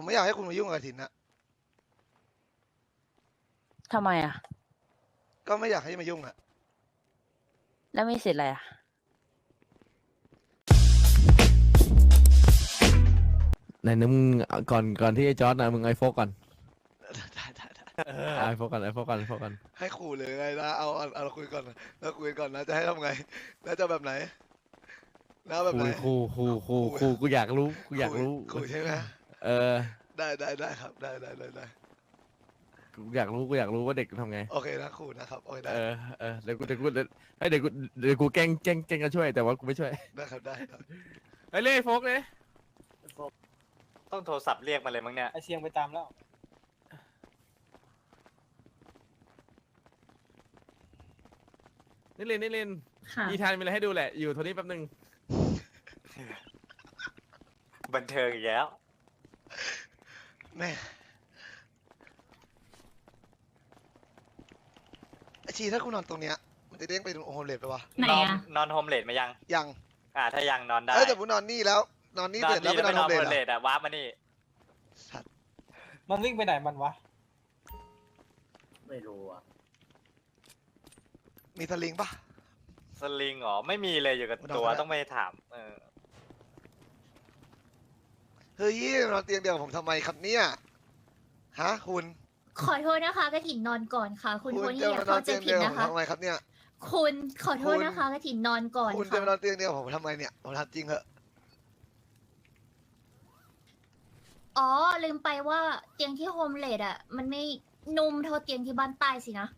ผมไม่อยากให้คุณมายุ่งกับกระถินนะทำไมอะ ก็ไม่อยากให้มายุ่งอะแล้วมีสิทธิ์อะไรอะไหนนึงมึงเอาก่อนก่อนที่ไอ้จอร์ดนะมึงไอโฟกก่อนได้ได้ได้ไอโฟกก่อนไอโฟกก่อนไอโฟกก่อนให้ขู่เลยไงนะเอาเอาเอาเราคุยก่อนนะเราคุยก่อนนะจะให้ทำไงแล้วจะแบบไหนแล้วแบบไหนคูคูคูคูคูกูอยากรู้กูอยากรู้ ขู่ใช่ไหม เออได้ได้ได้ครับได้ได้ได้ได้กูอยากรู้กูอยากรู้ว่าเด็กทำไง โอเคนะขู่นะครับโอเคได้เออเออเดี๋ยวกูเดี๋ยวกูเดี๋ยวเฮ้ยเดี๋ยวกูเดี๋ยวกูแกล้งแกล้งแกล้งกันช่วยแต่ว่ากูไม่ช่วยได้ครับได้ครับไอ้ยเล่โฟกเลยต้องโทรศัพท์เรียกมาเลยมั้งเนี่ย ไอเชียงไปตามแล้ว นี่เล่นนี่เล่นค่ะ อีธานมีอะไรให้ดูแหละ อยู่โทนี้แป๊บนึงบันเทิงอีกแล้ว แม่ไอชีถ้าคุณนอนตรงเนี้ย มันจะเด้งไปตรงโฮมเลดปะวะไหนนอนอะนอนโฮมเลดมายัง ยังอ่า ถ้ายังนอนได้เอ้ยแต่ผมนอนนี่แล้ว นอนนี่นอเสนร็จแล้วนี่ไปแล้วนไปอนนโฮอนมโฮเลดมเลอะดอะว้าร์ปมานี่มันวิ่งไปไหนมันวะ ไม่รู้อะ มีสลิงปะสลิงเหรอ ไม่มีเลยอยู่กับไม่ต้องตัวก็ได้ต้องไปถาม เออ เฮ้ยนอนเตียงเดียวกับผมทำไมครับเนี่ยฮะคุณขอโทษนะคะกระถินนอนก่อนค่ะ คุณโทนี่จะอย่ามานอเข้านใจเตียงผิเดีดยวกับนะผมคะทำไมครับเนี่ย คุณขอโทษคุณนะคะกระถินนอนก่อนคุณจะค่ะมานอนเตียงเดียวกับผมทำไมเนี่ยผมทำจริงเหอะอ๋อลืมไปว่าเตียงที่โฮมเลดอะ มันไม่นุ่มเท่าเตียงที่บ้านใต้สินะ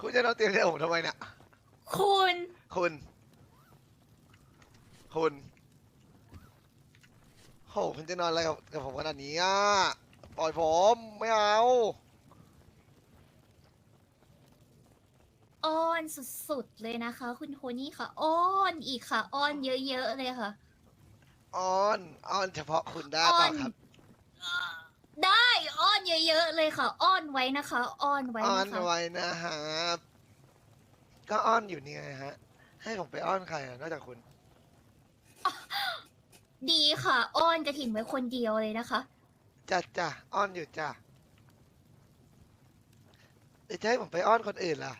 คุณจะนอนเตียงเดียวกับผมทำไมเนี่ย คุณ คุณ คุณโหคุณจะนอนอะไรกับกับผมขนาดนี้อะ ปล่อยผม ไม่เอา อ้อนสุดๆเลยนะคะ คุณโทนี่ค่ะ อ้อนอีกค่ะ อ้อนเยอะๆเลยค่ะอ้อนอ้อนเฉพาะคุณได้อ้อเปล่าน ครับ ได้ อ้อนเยอะๆเลยค่ะ อ้อนไว้นะคะ อ้อนไว้อ้อนนะคะไว้นะฮะก็อ้อนอยู่นี่ไงฮะ ให้ผมไปอ้อนใครอะนอกจากคุณ ดีค่ะ อ้อนกระถินไว้คนเดียวเลยนะคะ จ้ะจ้ะอ้อนอยู่จ้ะเดี๋ยวจะให้ผมไปอ้อนคนอื่นล่ะ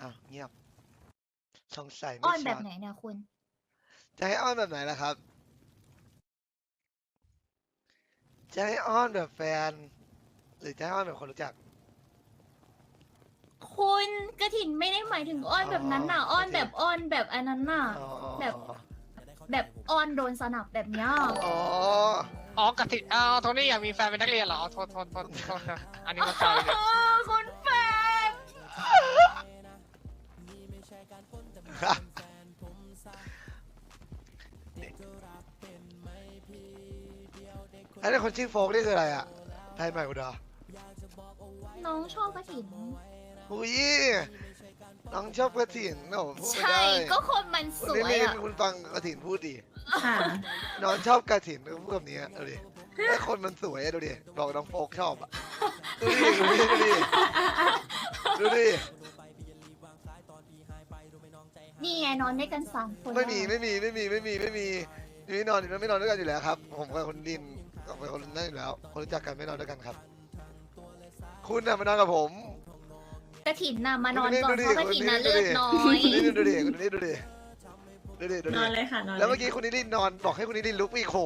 อ้าวเงียบ สงสัยไม่อ้อนช็แบอบตไหนเนี่ยคุณ จะให้อ้อนแบบไหนล่ะครับ จะให้อ้อนแบบแฟน หรือจะให้อ้อนแบบคนรู้จัก คุณกระถินไม่ได้หมายถึงอ้อนแบบนั้นน่ะอ๋ออ้อนโอเคแบบอ้อนแบบอันนั้นน่ะ อ๋อแบบ แบบอ้อนโดนสนับแบบเนี้ยอ๋อ อ๋อกะทิอ้าวโทนี่อยากมีแฟนเป็นนักเรียนเหรอโทษโทษโทษโทษนะอันนี้มาแซวเลยคุณแฟน ไอ้นี่คนชื่อโฟกนี่คืออะไรอะไทยใหม่อุดรน้องชอบกระถินหุยน้องชอบกระถินโอ้พูดไม่ใช่ ได้ก็คนมันสคุณวยนี่อะคุณฟังกระถินพูดดิ ค่ะน้องชอบกระถินก็พูดแบบนี้อะดูดิไอ้คนมันสวยอะดูดิ บอกน้องโฟกชอบอะดูดิ ดูดิ ดูดิ ดูดิ นี่ไงนอนด้วยกันสามคนไม่มีแล้วไม่มี ไม่มี ไม่มี ไม่มีไม่นอนไม่นอนด้วยกันอยู่แล้วครับ ผมกับคนดิน กับคนนั่นอยู่แล้ว คนรู้จักกันไม่นอนด้วยกันครับ คุณน่ะมานอนกับผมกระถินน่ะมานอนก่อนดูดิเพราะกระถินน่ะดูเลืดิอดน้อยคุณนี่ดูดิคุณนี่ดูดิดูดิดูนดิอนเลยค่ะนอนแล้วเมื่อกี้คุณนิรินนอนบอกให้คุณนิรินลุกอีกโห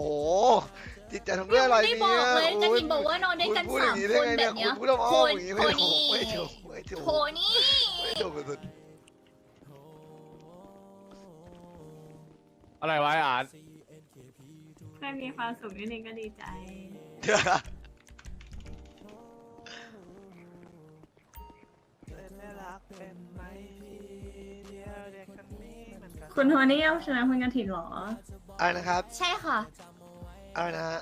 จิตใจทำด้วยอะไรไม่เนี่ยบอกเลยกระโอ้ถินบอกว่านอนด้วยกันคุณพูดอสามย่างนี้คได้นไงแบเนี่ยบคุเนี้ณยพูดอ้อมๆโทอย่างนี้โทไม่ถูนี่กไม่ถูกไม่ถูกโทนี่ไม่ถูกสุดอะไรวะไอ้อาร์ ตแค่มีความสุขนิดนึงก็ดีใจคุณโทนี่เอาชนะคุณกระถิ่นเหรอ อะไรนะครับ ใช่ค่ะ อะไรนะฮะ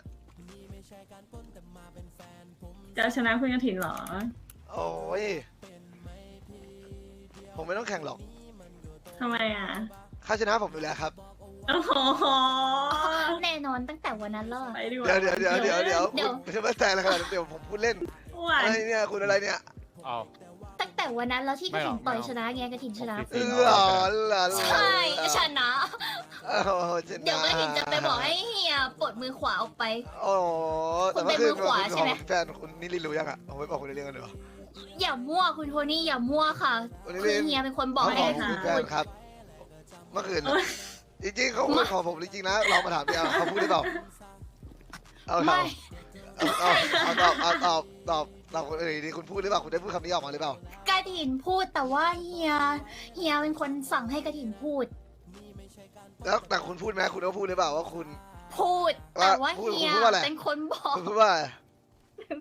จะเอาชนะคุณกระถิ่นเหรอ โอ้ย ผมไม่ต้องแข่งหรอกทำไมอะข้าชนะผมอยู่แล้วครับ โอ้โหแน่นอนตั้งแต่วันนั้นแล้วอะ ไปดีกว่าเดี๋ยวเดี๋ยวเดี๋ยวเดี๋ยวเดี๋ยวเดี๋ยว คุณจะมาแซงอะไรขนาดนั้นเดี๋ยวผมพูดเล่นหวานอะไรเนี่ยคุณอะไรเนี่ยเอา ตั้งแต่วันนั้นแล้วที่กไม่ระหรถิอกนต่อยไม่เอาชนะไงกระถินชนะ เออหล่อหล่อใช่ชนะ โอ้โหชนะเดี๋ยวกระถินจะไปบอกให้เฮียปลดมือขวาออกไป โอ้โหแต่เมื่อคืนคุณเป็นมือขวาใช่ไหมคุณแฟนคุณนี่ลินรู้ยังอะผมไม่บอกคุณเรื่องกันเหรอ อย่ามั่วคุณโทนี่อย่ามั่วค่ะคุณลิคือลินเฮียเป็นคนบอกเขาให้ขกอระผถิมนเป็นแฟพูนดครับ เมื่อคืนโอ๊ย จริงๆเขาพูดขอผมจริงๆนะลองมาถามดิเอาเขาพูดหรือเปล่าเอาถาไม่มเอาเอาเอาตอบเอาตอบตอบตอบคนอื่นดีคุณพูดหรือเปล่าคุณได้พูดคำนี้ออกมาหรือเปล่ากระถินพูดแต่ว่าเฮียเฮียเป็นคนสั่งให้กระถินพูด แล้วแต่คุณพูดไหมคุณก็พูดหรือเปล่าว่าคุณ พูดแต่ว่าพูดเฮียพูดว่าอะไรเป็นคนบอกคุณพูดว่าอะไร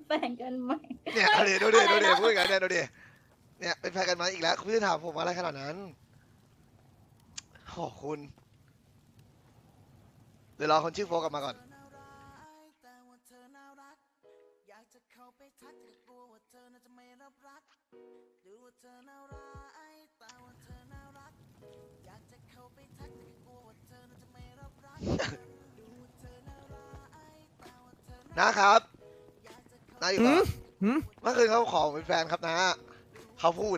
แฟนกันไหมเนี่ยเอาดี๋ยวดูดิอะไรดูดินะพูดอย่างนั้นเนี่ยดูดิเนี่ยเป็นแฟนกันมาอีกแล้วคุณจะถามผมอะไรขนาดนั้นโอ้คุณ เดี๋ยวรอคนชื่อโฟกกลับมาก่อน นะครับน้าอยู่ปะหืมเมื่อคืนเขาขอเป็นแฟนครับนะ เขาพูด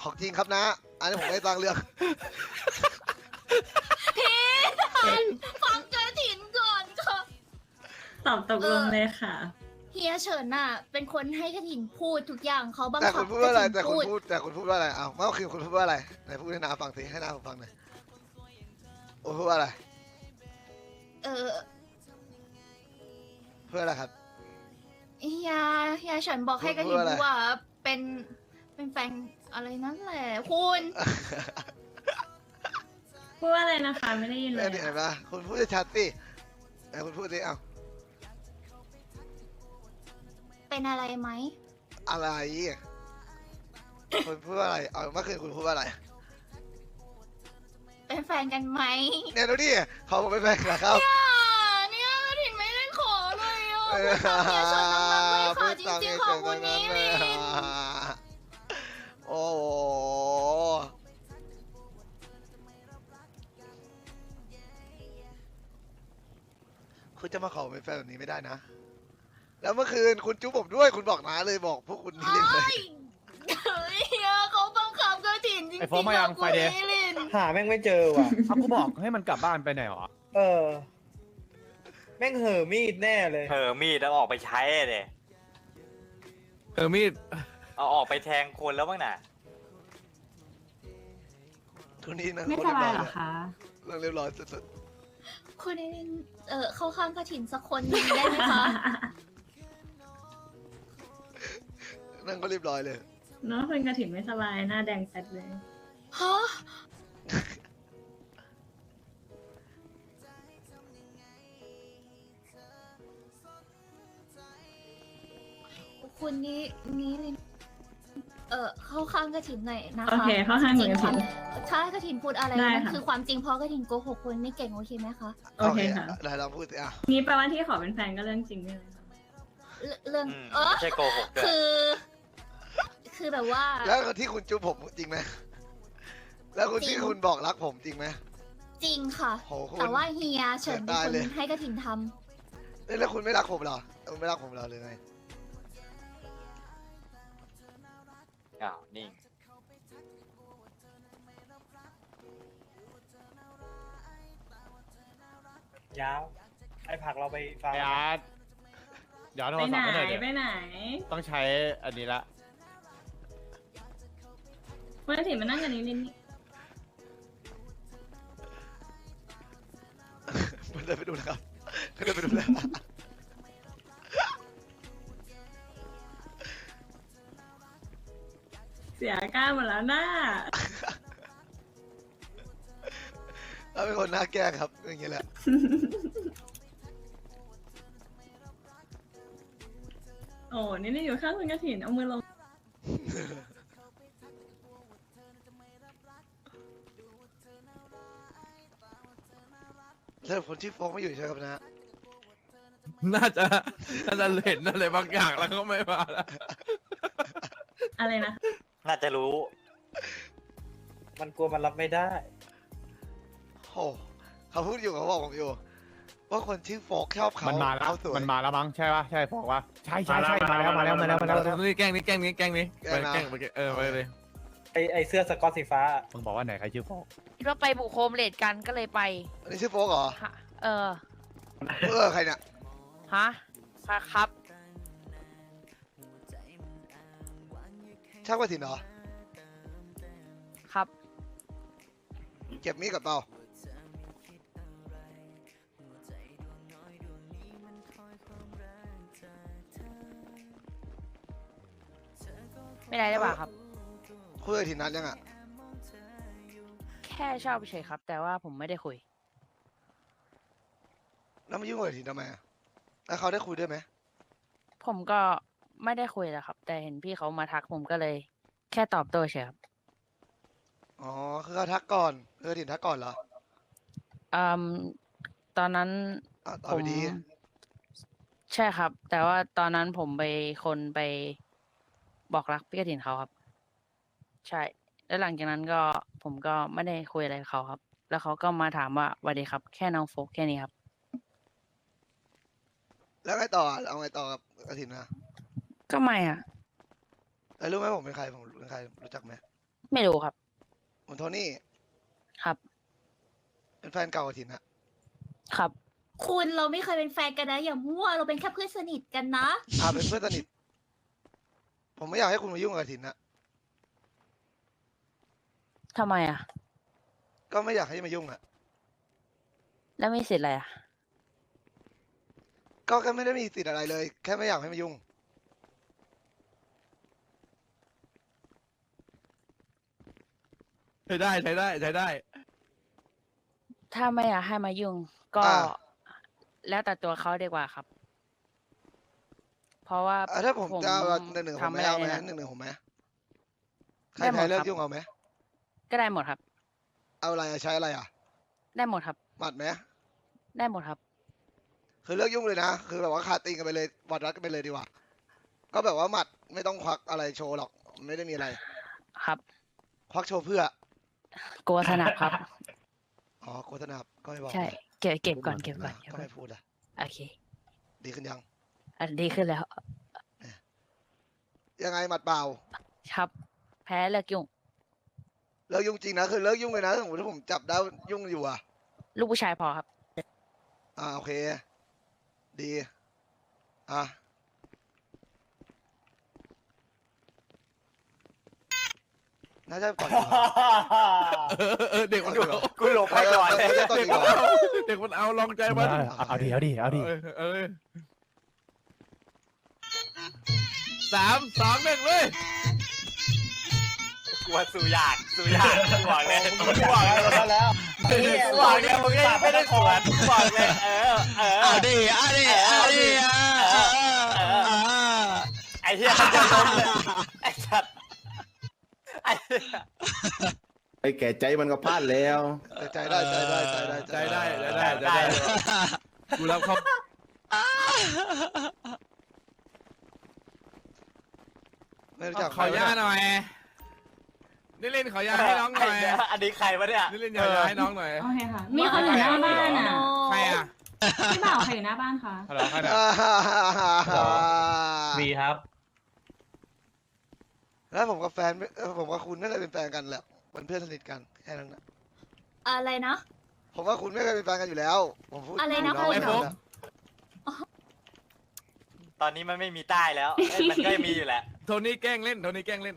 ของจริงครับนะ อันนี้ผมไม่ได้ตั้งเรื่องฟัง อบตกลงเลยค่ะ เฮียเฉินน่ะ เป็นคนให้กระถินพูดทุกอย่างเขาบังแต่คัคุบณพูดว่าอะไรกแต่ถินคุณพูดพูดแต่คุณพูดว่าอะไรอ้าวเมื่อคืนคุณพูดว่าอะไรไหนพูดให้นาฟังสิให้นาผมฟังหน่อยโอ้พูดว่าอะไรเออเพื่ออะไรครับ เฮียเฮียเฉินบอกให้กระถินพูดว่าอะไรว่าเป็นเป็นแฟนอะไรนั่นแหละคุณพูดว่าอะไรนะคะ ไม่ได้ยินเลเนี่ยยเห็นปะคุณพูดชัดๆสิไหนคุณพูดสิเอ้า เป็นอะไรไหม อะไร คุณพูดว่าอะไร เอาเมื่อคืนคุณพูดว่าอะไร เป็นแฟนกันไหมเนี่ยดูดิเขาบอกไม่แฟนกันครับอ่าเนี่ยกระถินไม่ได้ขอเลยอะเอพูอดตามเฮียเฉินน้ำมันไม่ขอจริงๆขอบคุณนี้ลินโอ้โหคุณจะมาขอเป็นแฟนแบบนี้ไม่ได้นะ แล้วเมื่อคืนคุณจุ๊บผมด้วยคุณบอกนาเลยบอกพวกคุณนี่เลย เฮ้ยเฮียเขาบังคับกระถินจริงๆไอ้โฟมมายังขอบไฟคุณเดย์นี้ลินหาแม่งไม่เจอว่ะเอากูบอกให้มันกลับบ้านไปไหนหรอเออ แม่งเห่อะมีดแน่เลยเออมีดแล้วออกไปใช้เลยเออมีดเอาออกไปแทงคนแล้วบ้างน่ะทุนนี้นะไม่คนสเรียบบาร้อยยเหรอเลยคะเรื่องเรียบร้อยสุดคุณนิลินเออเข้าข้างกระถินสักคนหนึงได้ไหมคะ นั่นก็เรียบร้อยเลยเน้องคุณกระถิ่นไม่สบายหน้าแดงแป๊ดเลย ฮะคุณนี้นี้ลินเออเข้าข้างกระถินหน่อยนะคะโอเคเข้าข้างคุณกระถิ่นถ้ากระถินพูดอะไรได้นั่นค่ะ คือความจริงเพราะกระถินโกหกคนไม่เก่งโอเคไหมคะโอเคค่ะไหนลองพูดสิอะ งี้แปลว่าที่ขอเป็นแฟนก็เรื่องจริงใช่ไหมคะเรื่องเรื่องอืมเออไม่ใช่โกหกด้วยคือ คือแบบว่า แล้วที่คุณจุ๊บผมจริงไหมแล้วคุณจริที่งคุณบอกรักผมจริงไหม จริงค่ะ โหคุณแต่ว่าเฮียเฉินเป็นได้คนเลยให้กระถินทำเอ้ยแล้วคุณไม่รักผมเหรอคุณไม่รักผมเหรอหรือไงอ้าวนิ่งยาวไอ้ผักเราไปฟังไออาร์ตเดี๋ยวเอาโทไปรไหนศัพท์ให้หน่อยเดี๋ยวไปไหน ต้องใช้อันนี้ละ คุณกระถิ่นมานั่งกันนี้นิดนึงมันเดินไปดูนะครับเดินไปดูแล้วเสียกล้าหมดแล้วหน้าเราเป็นคนหน้าแก้ครับอย่างเงี้ยแหละ โอ้นี่นี่อยู่ข้างคุณกระถิ่นเอามือลง แล้วคนที่ฟ้องไม่อยู่ใช่ไหมครับนะ น่าจะน่าจะเห็นอะไรบางอย่างแล้วก็ไม่มาแล้วอะไรนะ น่าจะรู้ มันกลัวมันรับไม่ได้ โอ้เขาพูดอยู่เขาบอกผมอยู่ปว่าคนชื่อโฟกชอบเขามันมาแล้ว เขาสวยมันมาแล้วมั้งใช่ปะใช่บอกว่าใช่ใช่ใช่มาแล้วมาแล้วมาแล้วมาแล้วมาแล้ว นี่แกล้งนี่แกล้งนี่แกล้งนี่แกล้งนะแกล้งไปเออไปเลย ไอไอเสื้อสกอตสีฟ้ามึงบอกว่าไหนใครชื่อโฟกคิดว่าไปบุกโฮมเลดกันก็เลยไปอันนี้ชื่อโฟกเหรอ ฮะเออ เออใครเนี่ย ฮะค่ะครับ ช่างกระถินเหรอ ครับ เก็บมีดกับเปล่าไม่ได้ได้ป่ะครับ คุยกับถินนัดยังอะแค่ชอบเฉยครับ แต่ว่าผมไม่ได้คุย แล้วมายุ่งกับถินทำไมอะแล้วเขาได้คุยด้วยไหมผมก็ไม่ได้คุยแหละครับ แต่เห็นพี่เขามาทักผมก็เลย แค่ตอบโต้เฉยครับอ๋อคือเขาทักก่อนคือกระถินทักก่อนเหรออืมตอนนั้น อะตอผบไปมดีใช่ครับ แต่ว่าตอนนั้นผมไปคนไปบอกรักพี่กระถินเขาครับ ใช่ แล้วหลังจากนั้นก็ผมก็ไม่ได้คุยอะไรกับเขาครับ แล้วเขาก็มาถามว่าสวัสดีครับ แค่น้องโฟกแค่นี้ครับ แล้วไงต่ออะเอาไงต่อกับกระถินนะก็ไม่อะ แล้วรู้ไหมผมเป็นใครผมเป็นใครรู้จักไหมไม่รู้ครับ ผมโทนี่ครับ เป็นแฟนเก่ากระถินอะครับ คุณเราไม่เคยเป็นแฟนกันนะอย่ามั่วเราเป็นแค่เพื่อนสนิทกันนะ อ่าเป็นเพื่อนสนิท ผมไม่อยากให้คุณมายุ่งกับกระถินนะ ทำไมอะ ก็ไม่อยากให้มายุ่งอะแล้วมีสิทธิ์อะไรอะ ก็แค่ไม่ได้มีสิทธิ์อะไรเลย แค่ไม่อยากให้มายุ่ง ใช้ได้ใช้ได้ใช้ได้ ถ้าไม่อยากให้มายุ่ง ก็ อ่า แล้วแต่ตัวเขาดีกว่าครับ เพราะว่า อะถ้าผมผมจะเอาหนึ่งหนึ่งผมทำไม่ไม่เอาไหมได้นะหนึ่งหนึ่งผมไหมใครได้หมดแพ้เลิคกรับ ยุ่งเอาไหม ก็ได้หมดครับ เอาอะไรอะใช้อะไรอะได้หมดครับ หมัดไหมได้หมดครับ คือเลิกยุ่งเลยนะ คือแบบว่าขาดตีนกันไปเลยวัดรัดกันไปเลยดีกว่า ก็แบบว่าหมัดไม่ต้องควักอะไรโชว์หรอก ไม่ได้มีอะไร ครับควักโชว์เพื่อ กลัวถนัดครับ อ๋อโฆษณาก็ไม่บอกใช่ เก็บเก็บก่อนเก็บก่อนนะเก็บก็ก่อนไม่พูดอะโอเค ดีขึ้นยัง อันดีขึ้นแล้ว ยังไงหมัดเปล่า ครับ แพ้เลิกยุ่งเลิกยุ่งจริงนะคือเลิกยุ่งเลยนะสมมติถ้าผมจับได้ยุ่งอยู่อะลูกผู้ชายพอครับ อ่าโอเค ดีอะน่าจะก่อนดีกว่า เออเออเด็กมันเอากูหลบให้ก่อนเลยเดี๋ยวต่อเด็ดีกกมันว่าเอาเด็กมันเอาลองใจมันเอาเอาดิเอาดิเอาดิเออเออสามสองหนึ่งเลย กลัวสู่ยากสู่ยากกูบอกเลยกูบอกเลยแล้วกูบอกเลยมึงไม่ได้สวนกูบอกเลยเออเออเอาดิเอาดิเอาดิอะเออเออไอ้เหี้ยมันจะล้มเลยไอ้สัตว์ไอ้เหี้ยไอ้แก่ใจมันก็พลาดแล้วใจได้ใจได้ใจได้ใจได้ใจได้ใจได้กูรับเขาไม่รู้จักขอย่าหน่อย นี่เล่นขอย่าให้น้องหน่อยไเยอันนี้ใครวะเนี่ยนี่เล่นขอย่าให้น้องหน่อย โอเคค่ะ มีคนอยู่หน้าบ้านอะใครอะพี่บ่าวใครอยู่หน้าบ้านคะฮัลโหลใครน่ะมีครับ แล้วผมกับแฟนไม่เออผมกับคุณไม่เคยเป็นแฟนกันแหละเป็นเพื่อนสนิทกันแค่นั้นนะอะไรนะ ผมว่าคุณไม่เคยเป็นแฟนกันอยู่แล้ว ผมพูดอะไรนะน้องคุณไม่ฟังนะตอนนี้มันไม่มีใต้แล้วเอ้ยมันก็มีอยู่แหละ โทนี่แกล้งเล่น โทนี่แกล้งเล่น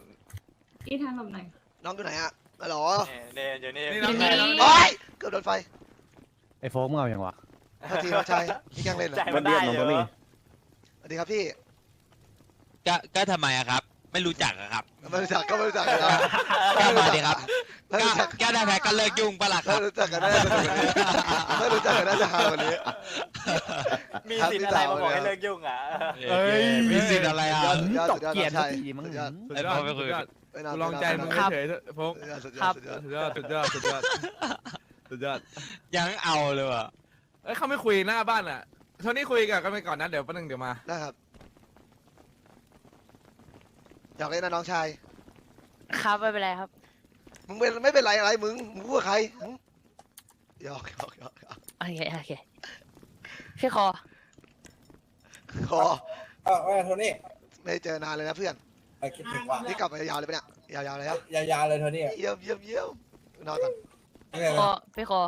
อีทางหลบหน่อย น้องอยู่ไหนอะฮัลโหลเนี่ยเนี่ยอยู่นี่นี่น้องนี่ชายน้องโอ๊ยเกือบโดนไฟไอ้โฟกมึงเอาอย่างวะโทษทีน้องชายพี่แกล้งเล่นเหรใจอมันได้วันเดียวน้องเหรตัวนี้อสวัสดีครับพี่ก็ก็ทำไมอะครับ ไม่รู้จักอะครับ ไม่รู้จักก็ไม่รู้จักกันนะก็มาดิครับ ไม่ก็รู้จักก็ได้แพ้ก็เลิกยุ่งปะล่ะคไม่รับ รู้จักกันน่าจะสนุกกว่านี้ไม่รู้จักกันน่าจะฮาวันนี้ มีสิทธิ์อะไรมาบอกให้เลิกยุ่งอะ เอ้ย มีสิทธิ์อะไรอะสุดยอดตสุกดยอดเกียรติน้องชายสักทีมึงสุดยอดสุดยอดสุดยอด ไม่น่ากูลองใจมึงไม่น่าเฉยๆเถอะพงสุดยครัอดบสุดยอดสุดยอดสุดยอดสุดยอดสุดยอดสุดยอดยังเอาเลยว่ะเอ้ยเขาไม่คุยหน้าบ้านอะโทนี่คุยกับกันไปก่อนนะเดี๋ยวแป๊บนึงเดี๋ยวมา นะครับอยากเล่นนะน้องชาย ครับไม่เป็นไรครับ มึงเป็นไม่เป็นไรอะไรมึงมึงพูดกับใครหึหยอกหยอกหยอกหยอกโอเค โอเคพี่คอ คอเออว่าโทนี่ไม่ได้เจอนานเลยนะเพื่อน ไปคิดถึงว่ะนี่กลับมายาวเลยปะเนี่ยยาวๆเลยครับยาวๆเลยโทนี่เยี่ยมเยี่ยมเยี่ยมนอนก่อนยังไงคอนะพี่คอ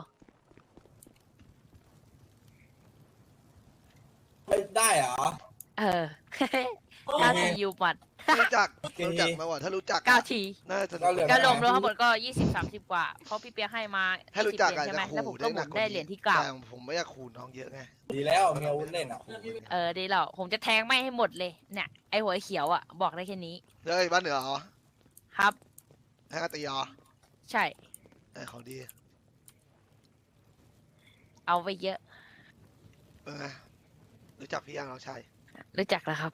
เฮ้ยได้เหรอ เออ เก้าทียูหมัดรู้จักโอเครู้จักมาว่าถ้ารู้จักอะเก้าทีน่าจะสก็นุกเหลือ ก็รวมรวมทั้งหมดก็ยี่สิบสามสิบกว่า เพราะพี่เปียกให้มาให้รู้จัก20เหรียญอาจใช่ไหมจะแล้วผมขู่ก็ได้หหมุนักนกว่าได้นี้เหรียญที่เก่าแต่ผมไม่อยากขู่น้องเยอะไงดีแล้วมีอาวุธเล่นอะ เออดีแล้วผมจะแทงไม่ให้หมดเลยเนี่ยไอหัวเขียวอะบอกได้แค่นี้เฮ้ยบ้านเหนือเหรอครับ ให้กตีเหรอใช่ เออของดีเอาไปเยอะเออรู้จักพี่ยังน้องชายรู้จักแล้วครับ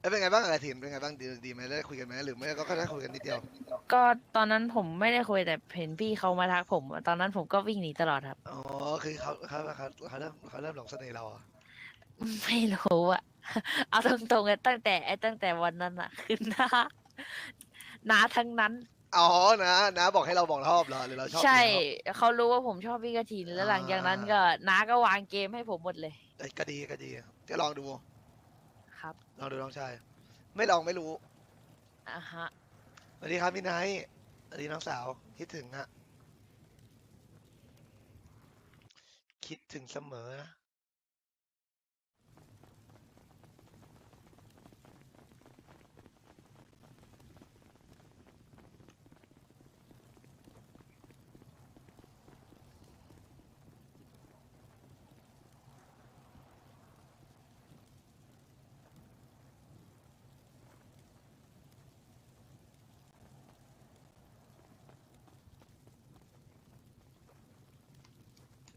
เอ้ยเป็นไงบ้างอะไรถิ่นเป็นไงบ้างดีดีไหมได้คุยกันไหมหรือไม่ก็แค่ได้คุยกันนิดเดียวก็ตอนนั้นผมไม่ได้คุยแต่เห็นพี่เขามาทักผม ตอนนั้นผมก็วิ่งหนีตลอดครับ อ๋อคือเขาเขาเขาเขาเริ่มเขาเริ่มหลงเสน่ห์เราเหรอะไม่รู้อะเอาตรงๆเลยตั้งแต่ไอ้ตั้งแต่วันนั้นอะคือน้าน้าทั้งนั้น อ๋อนะนะบอกให้เราบอกชอบเหรอหรือเราชอบใช่เขาเขารู้ว่าผมชอบพี่กระถินแล้วหลังจากนั้นก็น้าก็วางเกมให้ผมหมดเลยเอ้ยก็ดีก็ดีจะลองดู ครับลองดูน้องชาย ไม่ลองไม่รู้อะฮะสวัสดีครับพี่ไนท์สวัสดีน้องสาวคิดถึงอะคิดถึงเสมอนะ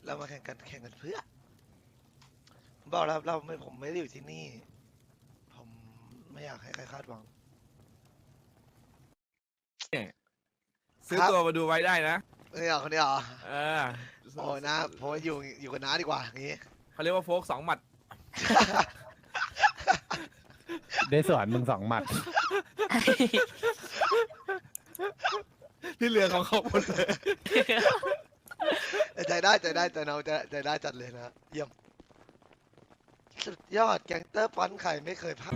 เรามาแข่งกันแข่งกันเพื่อผมบอกแล้วเราไม่ผมไม่ได้อยู่ที่นี่ ผมไม่อยากให้ใครคาดหวัง ซื้อครับตัวมาดูไว้ได้นะเอ้ยเอาคนนี้เหรอเออโอ้ยนะผมว่าอยู่อยู่กับน้าดีกว่าอย่างงี้เขาเรียกว่าโฟกสองหมัด ได้สวนมึงสองหมัด ที่เหลือของเขาหมดเลย ใจได้ใจได้ใจเราใจใจได้จัดเลยนะเยี่ยม สุดยอดแก๊งเตอร์ฟอนไข่ไม่เคยพัก